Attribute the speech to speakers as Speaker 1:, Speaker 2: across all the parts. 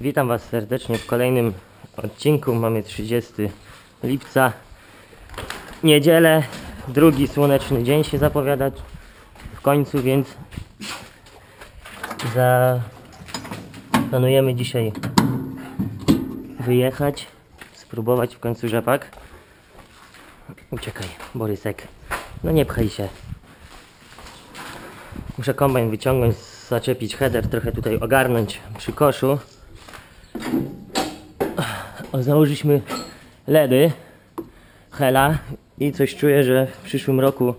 Speaker 1: Witam Was serdecznie w kolejnym odcinku. Mamy 30 lipca. Niedzielę, drugi słoneczny dzień się zapowiada w końcu, więc za... planujemy dzisiaj wyjechać, spróbować w końcu rzepak. Uciekaj, Borysek. No nie pchaj się. Muszę kombajn wyciągnąć, zaczepić header, trochę tutaj ogarnąć przy koszu. Założyliśmy LEDy Hela i coś czuję, że w przyszłym roku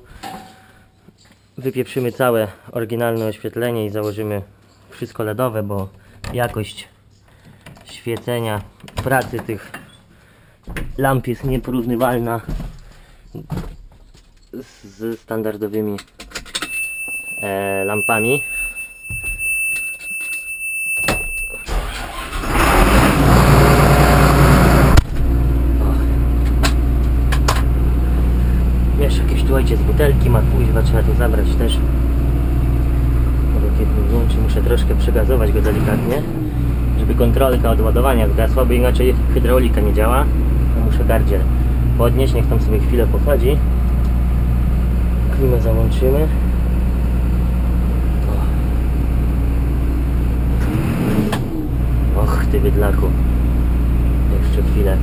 Speaker 1: wypieprzymy całe oryginalne oświetlenie i założymy wszystko LEDowe, bo jakość świecenia, pracy tych lamp jest nieporównywalna z standardowymi e, lampami. Tu ojciec butelki ma kuźwa, trzeba tu zabrać też. Bo kiedy włączy, muszę troszkę przygazować go delikatnie, żeby kontrolka od ładowania zgasła, bo inaczej hydraulika nie działa. To muszę gardziel podnieść, niech tam sobie chwilę pochodzi. Klimę załączymy. Och, ty bydlaku. Jeszcze chwilę.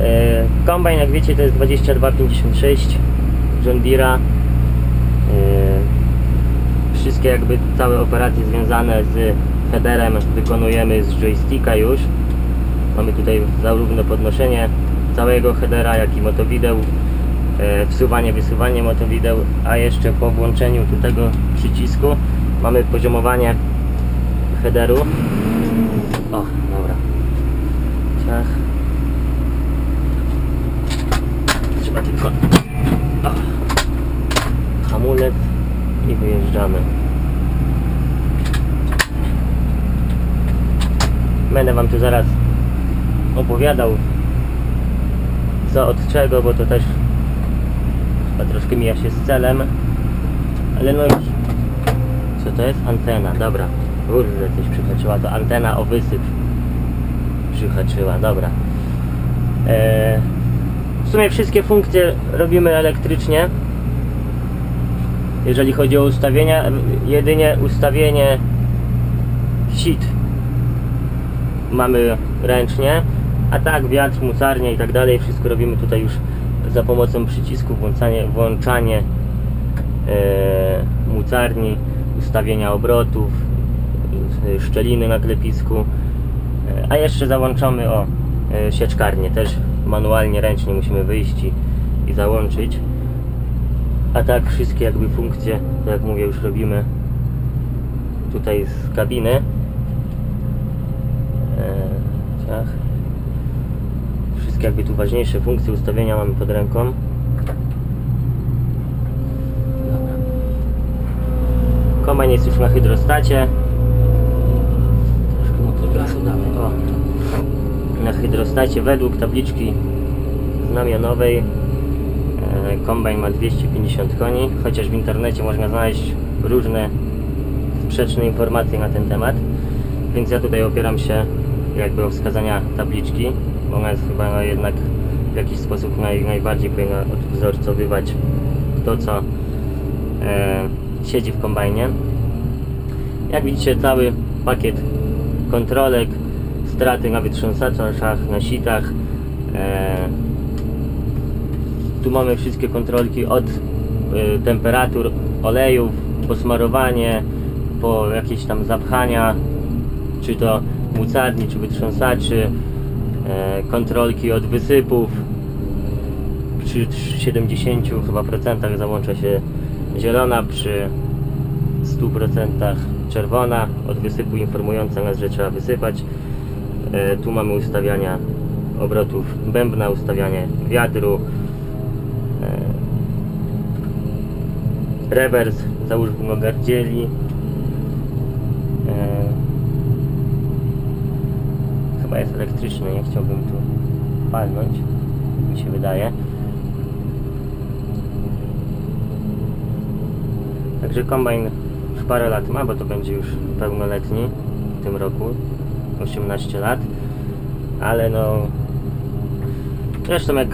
Speaker 1: E, kombajn, jak wiecie, to jest 2256 John Deere'a. E, wszystkie jakby całe operacje związane z headerem wykonujemy z joysticka już. Mamy tutaj zarówno podnoszenie całego headera, jak i motowideł, e, wsuwanie, wysuwanie motowideł, a jeszcze po włączeniu tego przycisku mamy poziomowanie headeru. O, dobra. Ciach. Trzeba tylko o, i wyjeżdżamy. Będę Wam tu zaraz opowiadał co od czego, bo to też chyba troszkę mija się z celem. Ale no już. Co to jest? Antena, dobra. Kurde, coś przyhaczyła. To antena o wysyp przyhaczyła, dobra. Eee, w sumie wszystkie funkcje robimy elektrycznie. Jeżeli chodzi o ustawienia, jedynie ustawienie sit mamy ręcznie, a tak wiatr, mucarnie i tak dalej, wszystko robimy tutaj już za pomocą przycisku, włączanie, włączanie e, mucarni, ustawienia obrotów, e, szczeliny na klepisku, e, a jeszcze załączamy o e, sieczkarnię, też manualnie, ręcznie musimy wyjść i, i załączyć. A tak wszystkie jakby funkcje, tak jak mówię, już robimy tutaj z kabiny. E, ciach. Wszystkie jakby tu ważniejsze funkcje ustawienia mamy pod ręką. Kombajn jest już na hydrostacie. Troszkę mu gazu damy. O. Na hydrostacie według tabliczki znamionowej kombajn ma 250 koni, chociaż w internecie można znaleźć różne sprzeczne informacje na ten temat. Więc ja tutaj opieram się jakby o wskazania tabliczki, bo ona jest chyba no jednak w jakiś sposób naj, najbardziej powinna odwzorcowywać to, co e, siedzi w kombajnie. Jak widzicie, cały pakiet kontrolek, straty na wytrząsaczach, na sitach. E, tu mamy wszystkie kontrolki od e, temperatur, olejów, posmarowanie, po jakieś tam zapchania, czy to mucarni, czy wytrząsaczy, e, kontrolki od wysypów. Przy 70 chyba procentach załącza się zielona, przy 100% czerwona od wysypu informująca nas, że trzeba wysypać. E, tu mamy ustawiania obrotów bębna, ustawianie wiatru, rewers, załóż gardzieli. E, chyba jest elektryczny, nie chciałbym tu palnąć, mi się wydaje. Także kombajn już parę lat ma, bo to będzie już pełnoletni w tym roku. 18 lat, ale no zresztą jak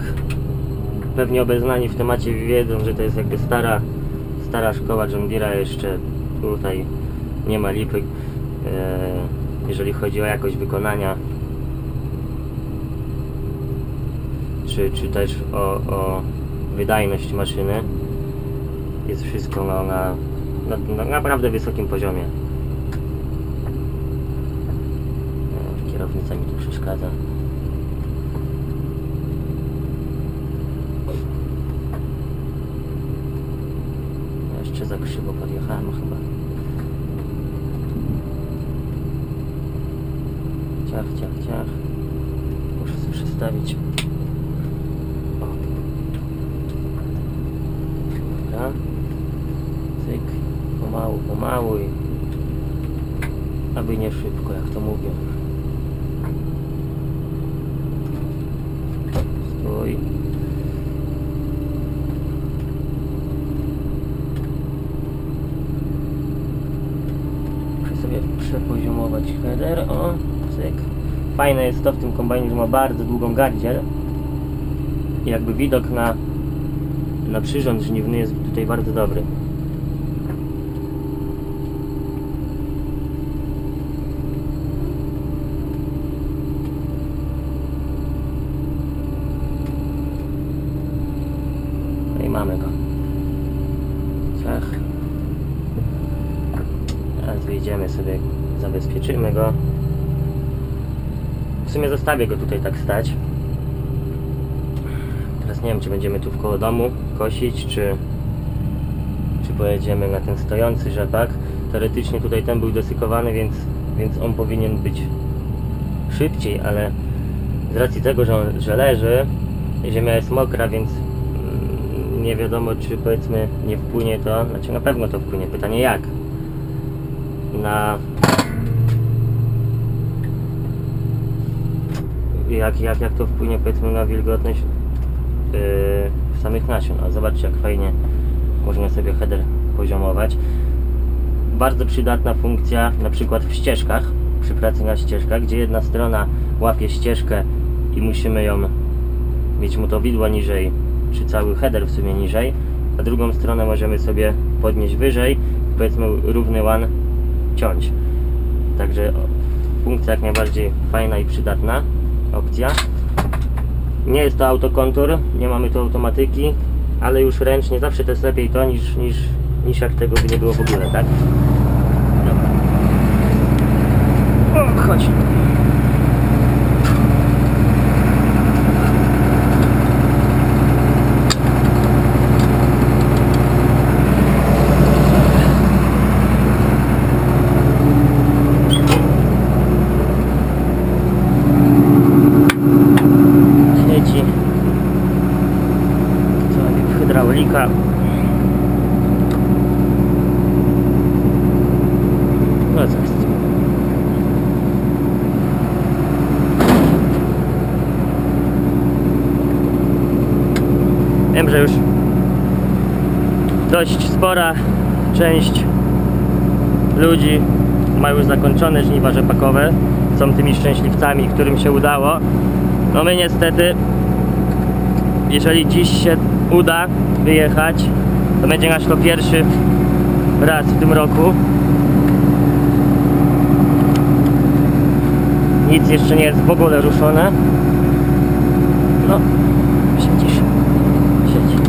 Speaker 1: pewnie obeznani w temacie wiedzą, że to jest jakby stara, stara szkoła John jeszcze tutaj nie ma lipy, e, jeżeli chodzi o jakość wykonania. Czy, czy też o, o wydajność maszyny. Jest wszystko na, na, na naprawdę wysokim poziomie. E, kierownica mi tu przeszkadza jeszcze za krzywo podjechałem chyba ciach, ciach, ciach muszę sobie przestawić o. Dobra. Cyk. Pomału, pomału i aby nie szybko, jak to mówią. Stój. Muszę przepoziomować header. O, cyk. Fajne jest to w tym kombajnie, że ma bardzo długą gardziel. I jakby widok na, na przyrząd żniwny jest tutaj bardzo dobry. No i mamy go. Ciach. Teraz wyjdziemy sobie, zabezpieczymy go. W sumie zostawię go tutaj tak stać. Teraz nie wiem, czy będziemy tu w koło domu kosić, czy, czy pojedziemy na ten stojący rzepak. Teoretycznie tutaj ten był desykowany, więc, więc on powinien być szybciej, ale z racji tego, że, on, że leży, ziemia jest mokra, więc mm, nie wiadomo, czy powiedzmy nie wpłynie to, znaczy na pewno to wpłynie, pytanie jak? Na jak, jak, jak to wpłynie powiedzmy na wilgotność yy, samych nasion. A zobaczcie jak fajnie można sobie header poziomować. Bardzo przydatna funkcja na przykład w ścieżkach, przy pracy na ścieżkach, gdzie jedna strona łapie ścieżkę i musimy ją mieć motowidła niżej, czy cały header w sumie niżej, a drugą stronę możemy sobie podnieść wyżej, powiedzmy równy łan ciąć. Także funkcja jak najbardziej fajna i przydatna opcja. Nie jest to autokontur, nie mamy tu automatyki, ale już ręcznie zawsze to jest lepiej to niż, niż, niż jak tego by nie było w ogóle, tak? Dobra. O, chodź. Siedzi. Co, hydraulika. No jest? Wiem, że już dość spora część ludzi ma już zakończone żniwa rzepakowe. Są tymi szczęśliwcami, którym się udało. No my niestety, jeżeli dziś się uda wyjechać, to będzie nasz to pierwszy raz w tym roku. Nic jeszcze nie jest w ogóle ruszone. No, siedzisz. Siedzi.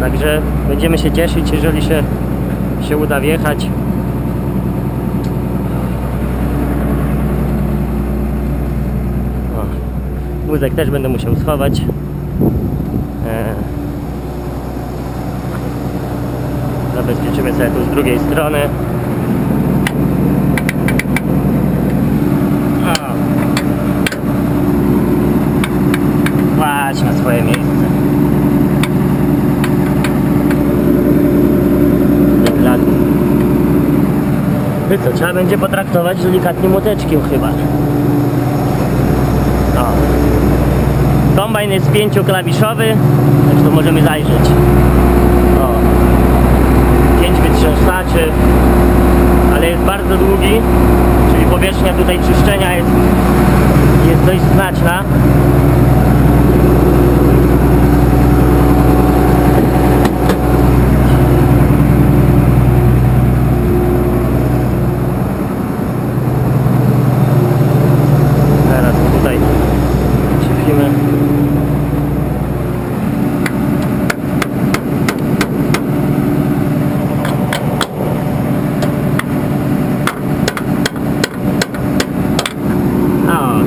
Speaker 1: Także będziemy się cieszyć, jeżeli się, się uda wjechać. Wózek też będę musiał schować. E, zabezpieczymy sobie tu z drugiej strony. Kładź na swoje miejsce. I co, trzeba będzie potraktować delikatnie młoteczkiem chyba. O. Kombajn jest pięcioklawiszowy, także to możemy zajrzeć. O. Ale jest bardzo długi, czyli powierzchnia tutaj czyszczenia jest, jest dość znaczna. Teraz tutaj cieplimy. O,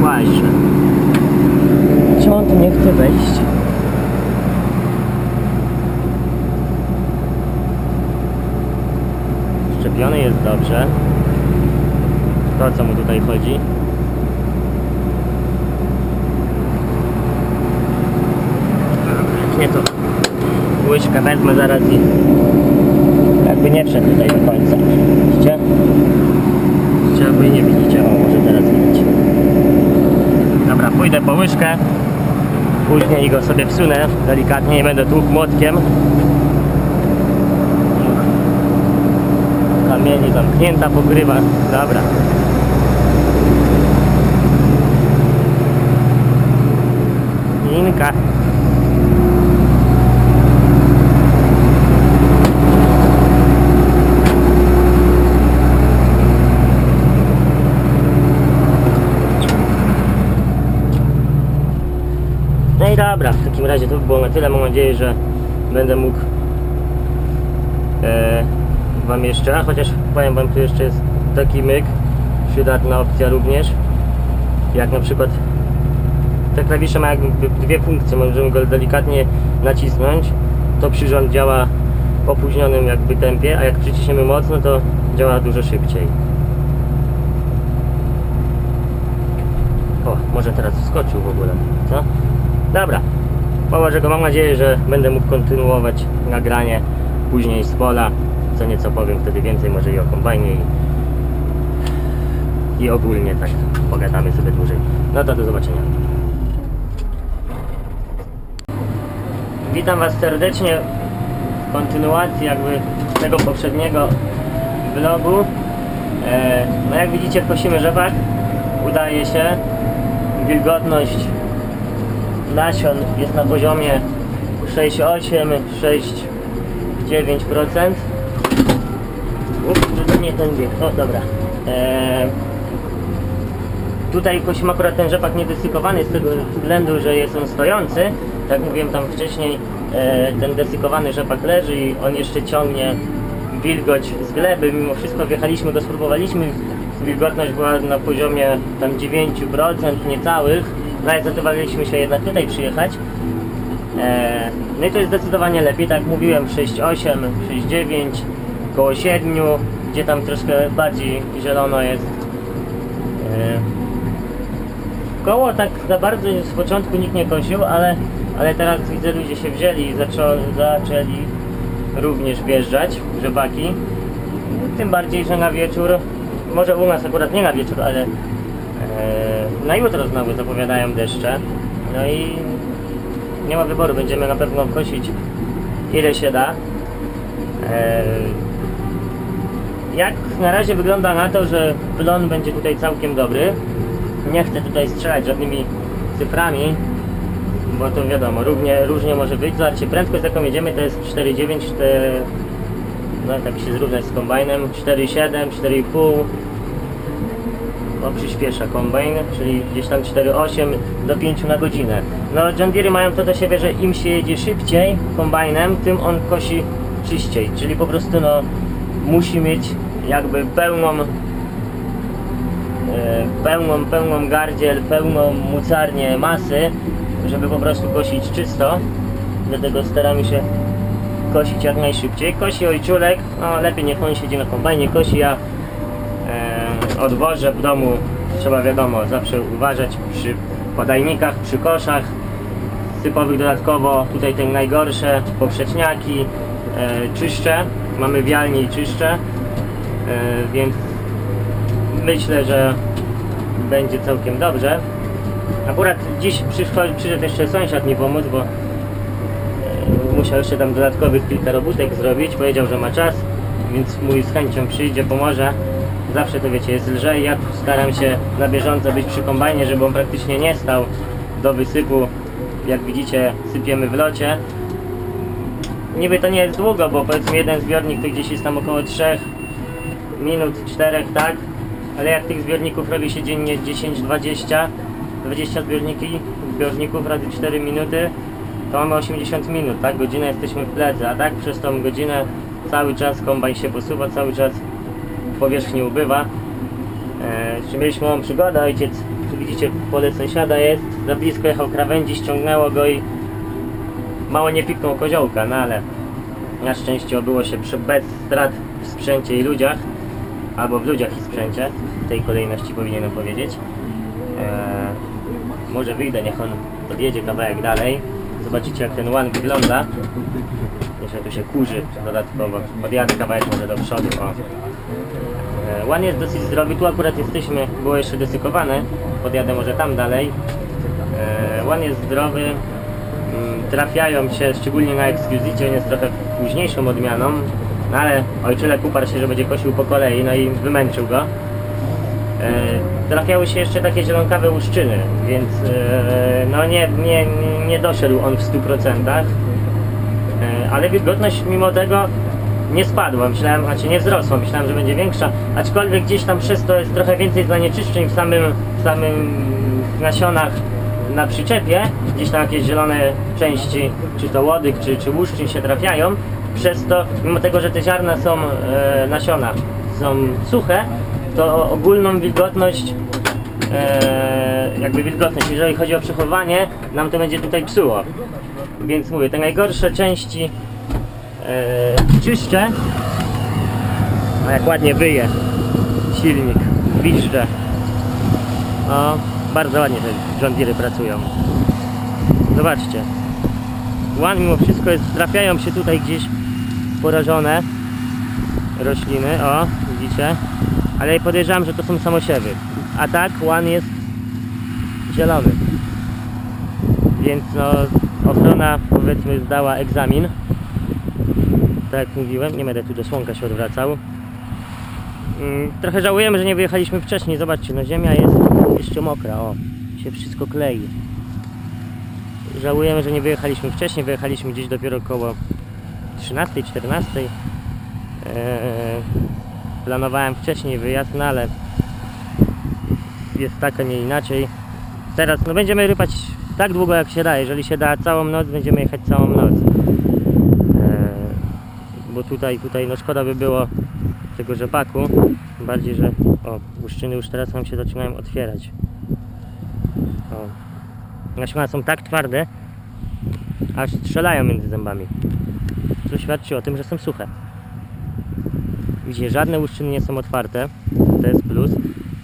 Speaker 1: właśnie. Czemu on tu nie chce wejść? Szczepiony jest dobrze. To o co mu tutaj chodzi? Nie to. Łyżkę wezmę zaraz i jakby nie wszedł tutaj do końca. Widzicie? Chciałby nie widzicie, o może teraz widzicie. Dobra, pójdę po łyżkę. Później go sobie wsunę delikatnie i będę tłukł młotkiem. Kamieni zamknięta pokrywa. Dobra. Inka. I dobra, w takim razie to by było na tyle. Mam nadzieję, że będę mógł e, Wam jeszcze, chociaż powiem Wam, tu jeszcze jest taki myk, przydatna opcja również, jak na przykład te klawisze ma jakby dwie funkcje, możemy go delikatnie nacisnąć, to przyrząd działa w opóźnionym jakby tempie, a jak przyciśniemy mocno, to działa dużo szybciej. O, może teraz wskoczył w ogóle, co? Dobra, położę go, mam nadzieję, że będę mógł kontynuować nagranie później z pola, co nieco powiem wtedy więcej może i o kombajnie i, i ogólnie tak pogadamy sobie dłużej. No to do zobaczenia. Witam Was serdecznie w kontynuacji jakby tego poprzedniego vlogu. E, no jak widzicie kosimy rzepak, udaje się. Wilgotność nasion jest na poziomie 6,8-6,9%. Ups, nie ten bieg. O, dobra. Eee, tutaj kosimy akurat ten rzepak niedesykowany z tego względu, że jest on stojący. Tak mówiłem tam wcześniej, e, ten desykowany rzepak leży i on jeszcze ciągnie wilgoć z gleby. Mimo wszystko wjechaliśmy go, spróbowaliśmy. Wilgotność była na poziomie tam 9% niecałych. I zdecydowaliśmy się jednak tutaj przyjechać. E, no i to jest zdecydowanie lepiej, tak jak mówiłem 6,8, 6,9, koło 7, gdzie tam troszkę bardziej zielono jest. E, koło tak za bardzo z początku nikt nie kosił, ale, ale teraz widzę ludzie się wzięli i zaczęli również wjeżdżać rzepaki. Tym bardziej, że na wieczór, może u nas akurat nie na wieczór, ale e, na jutro znowu zapowiadają deszcze. No i nie ma wyboru, będziemy na pewno kosić ile się da. E, jak na razie wygląda na to, że plon będzie tutaj całkiem dobry. Nie chcę tutaj strzelać żadnymi cyframi, bo to wiadomo, równie, różnie może być. Zobaczcie, prędkość jaką jedziemy to jest 4,9, 4, no tak się zrównać z kombajnem, 4,7, 4,5 no, przyspiesza kombajn, czyli gdzieś tam 4,8 do 5 na godzinę. No John Deere mają to do siebie, że im się jedzie szybciej kombajnem, tym on kosi czyściej, czyli po prostu no musi mieć jakby pełną e, pełną, pełną gardziel, pełną mucarnię masy, żeby po prostu kosić czysto. Dlatego staramy się kosić jak najszybciej. Kosi ojczulek, no lepiej niech on siedzi na kombajnie, kosi e, odwożę w domu. Trzeba wiadomo, zawsze uważać przy podajnikach, przy koszach sypowych dodatkowo, tutaj te najgorsze, poprzeczniaki, e, czyszczę, mamy wialnie i czyszczę, e, więc myślę, że będzie całkiem dobrze. Akurat dziś przyszedł jeszcze sąsiad mi pomóc, bo e, musiał jeszcze tam dodatkowych kilka robótek zrobić, powiedział, że ma czas, więc mój z chęcią przyjdzie, pomoże. Zawsze to wiecie, jest lżej. Ja staram się na bieżąco być przy kombajnie, żeby on praktycznie nie stał do wysypu. Jak widzicie, sypiemy w locie. Niby to nie jest długo, bo powiedzmy jeden zbiornik to gdzieś jest tam około 3 minut, 4, tak? Ale jak tych zbiorników robi się dziennie 10, 20, 20 zbiorniki, zbiorników razy 4 minuty, to mamy 80 minut, tak? Godzinę jesteśmy w plecy, a tak przez tą godzinę cały czas kombajn się posuwa, cały czas powierzchni ubywa. E, mieliśmy małą przygodę, ojciec, tu widzicie, pole sąsiada jest, za blisko jechał krawędzi, ściągnęło go i mało nie piknął koziołka, no ale na szczęście obyło się przy, bez strat w sprzęcie i ludziach, albo w ludziach i sprzęcie, w tej kolejności powinienem powiedzieć. E, może wyjdę, niech on podjedzie kawałek dalej. Zobaczycie jak ten one wygląda. Jeszcze tu się kurzy dodatkowo. Podjadę kawałek może do przodu. O. E, One jest dosyć zdrowy, tu akurat jesteśmy, było jeszcze desykowane. Podjadę może tam dalej. E, One jest zdrowy. Mm, Trafiają się, szczególnie na Exquisite, on jest trochę późniejszą odmianą. No ale ojczylek uparł się, że będzie kosił po kolei, no i wymęczył go. E, trafiały się jeszcze takie zielonkawe łuszczyny, więc no nie, nie, nie- doszedł on w 100%. E, ale wilgotność mimo tego nie spadła, myślałem, znaczy nie wzrosła, myślałem, że będzie większa, aczkolwiek gdzieś tam przez to jest trochę więcej zanieczyszczeń w samym, w samym nasionach na przyczepie, gdzieś tam jakieś zielone części, czy to łodyg, czy, czy łuszczyn się trafiają, przez to, mimo tego, że te ziarna są, e, nasiona są suche, to ogólną wilgotność e, jakby wilgotność, jeżeli chodzi o przechowanie, nam to będzie tutaj psuło. Więc mówię, te najgorsze części czyszczę. A jak ładnie wyje silnik, wiszcze. O, bardzo ładnie te John pracują. Zobaczcie. One mimo wszystko jest, trafiają się tutaj gdzieś porażone rośliny, o, widzicie? Ale podejrzewam, że to są samosiewy. A tak, one jest zielony. Więc no, ochrona powiedzmy zdała egzamin. Tak jak mówiłem, nie będę tu do słonka się odwracał. Mm, Trochę żałujemy, że nie wyjechaliśmy wcześniej. Zobaczcie, no ziemia jest jeszcze mokra, o, się wszystko klei. Żałujemy, że nie wyjechaliśmy wcześniej, wyjechaliśmy gdzieś dopiero około 13, 14. Eee, planowałem wcześniej wyjazd, no ale jest tak, a nie inaczej. Teraz no będziemy rypać tak długo jak się da. Jeżeli się da całą noc, będziemy jechać całą noc. Tutaj, tutaj no szkoda by było tego rzepaku. Tym bardziej, że o, łuszczyny już teraz nam się zaczynają otwierać. O. Są tak twarde, aż strzelają między zębami. Co świadczy o tym, że są suche. Widzicie, żadne łuszczyny nie są otwarte. To jest plus.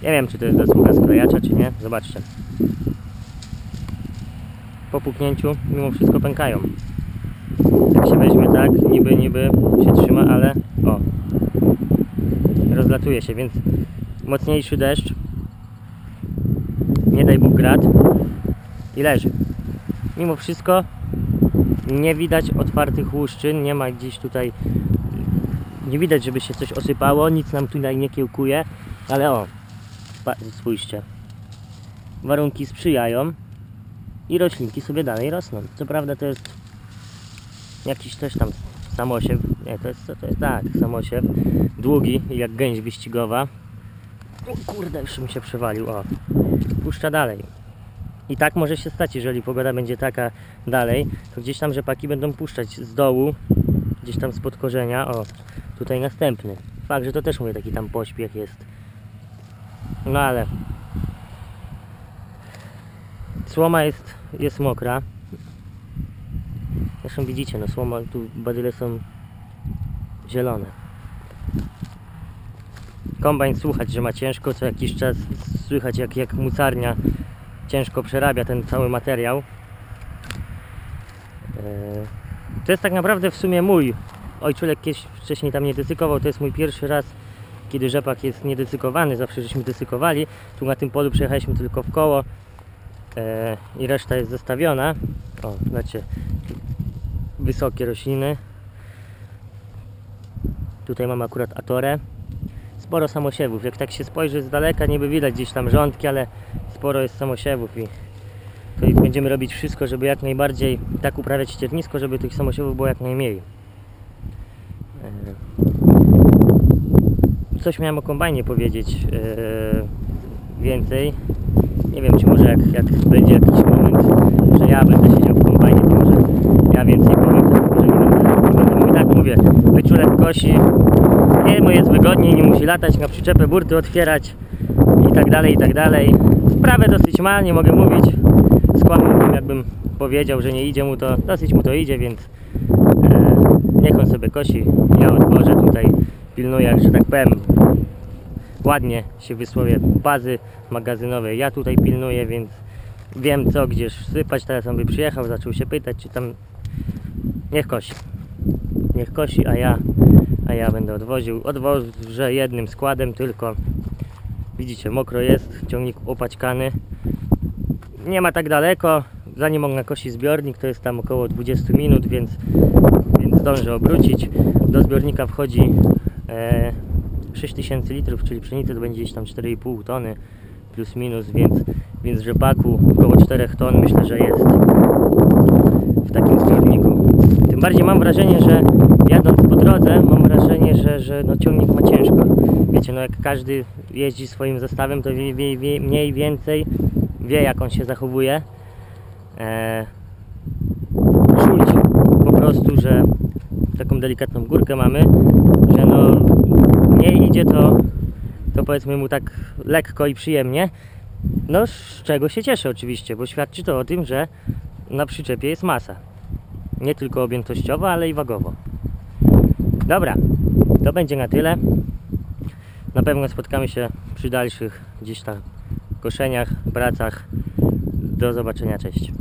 Speaker 1: Nie wiem, czy to jest zasługa sklejacza, czy nie. Zobaczcie. Po puknięciu mimo wszystko pękają. Jak się weźmie tak, niby, niby się trzyma, ale o. Rozlatuje się, więc mocniejszy deszcz. Nie daj Bóg grad. I leży. Mimo wszystko nie widać otwartych łuszczyn, nie ma gdzieś tutaj nie widać, żeby się coś osypało, nic nam tutaj nie kiełkuje, ale o, spójrzcie. Warunki sprzyjają i roślinki sobie dalej rosną. Co prawda to jest jakiś też tam samosiew, nie, to jest, to jest tak, samosiew, długi, jak gęś wyścigowa. O kurde, już mi się przewalił, o. Puszcza dalej. I tak może się stać, jeżeli pogoda będzie taka dalej, to gdzieś tam rzepaki będą puszczać z dołu, gdzieś tam spod korzenia, o, tutaj następny. Fakt, że to też mówię, taki tam pośpiech jest. No ale słoma jest, jest mokra. Zresztą widzicie, no słoma, tu badyle są zielone. Kombajn słuchać, że ma ciężko, co jakiś czas słychać jak, jak mucarnia ciężko przerabia ten cały materiał. Eee, To jest tak naprawdę w sumie mój. Ojczulek kiedyś wcześniej tam nie decykował, to jest mój pierwszy raz, kiedy rzepak jest niedecykowany, zawsze żeśmy decykowali. Tu na tym polu przejechaliśmy tylko w koło eee, i reszta jest zostawiona. O, znacie, wysokie rośliny. Tutaj mam akurat atorę. sporo samosiewów. Jak tak się spojrzy z daleka, niby widać gdzieś tam rządki, ale sporo jest samosiewów i tutaj będziemy robić wszystko, żeby jak najbardziej tak uprawiać ściernisko, żeby tych samosiewów było jak najmniej. E, Coś miałem o kombajnie powiedzieć e, więcej. Nie wiem, czy może jak, jak będzie jakiś moment, że ja będę siedział w kombajnie, to może ja więcej powiem, może nie będę, mówił. Tak mówię, wyczulek kosi, jemu jest wygodniej, nie musi latać na przyczepę, burty otwierać i tak dalej, i tak dalej. Sprawę dosyć ma, nie mogę mówić. Skłamałbym, jakbym powiedział, że nie idzie mu to, dosyć mu to idzie, więc e, niech on sobie kosi. Ja odwożę tutaj, pilnuję, że tak powiem, ładnie się wysłowię, bazy magazynowej. Ja tutaj pilnuję, więc wiem co gdzieś sypać. Teraz on by przyjechał, zaczął się pytać, czy tam niech kosi. Niech kosi, a ja, a ja będę odwoził. Odwożę jednym składem tylko. Widzicie, mokro jest, ciągnik opaćkany. Nie ma tak daleko. Zanim on nakosi zbiornik, to jest tam około 20 minut, więc, więc zdążę obrócić. Do zbiornika wchodzi e, 6000 litrów, czyli pszenicy to będzie gdzieś tam 4,5 tony plus minus, więc, więc rzepaku około 4 ton myślę, że jest. Tym bardziej mam wrażenie, że jadąc po drodze, mam wrażenie, że, że no, ciągnik ma ciężko. Wiecie, no jak każdy jeździ swoim zestawem, to wie, wie, wie, mniej więcej wie jak on się zachowuje. Eee, czuć po prostu, że taką delikatną górkę mamy, że no nie idzie to, to powiedzmy mu tak lekko i przyjemnie. No z czego się cieszę oczywiście, bo świadczy to o tym, że na przyczepie jest masa. Nie tylko objętościowa, ale i wagowo. Dobra, to będzie na tyle. Na pewno spotkamy się przy dalszych gdzieś tam koszeniach, pracach. Do zobaczenia, cześć.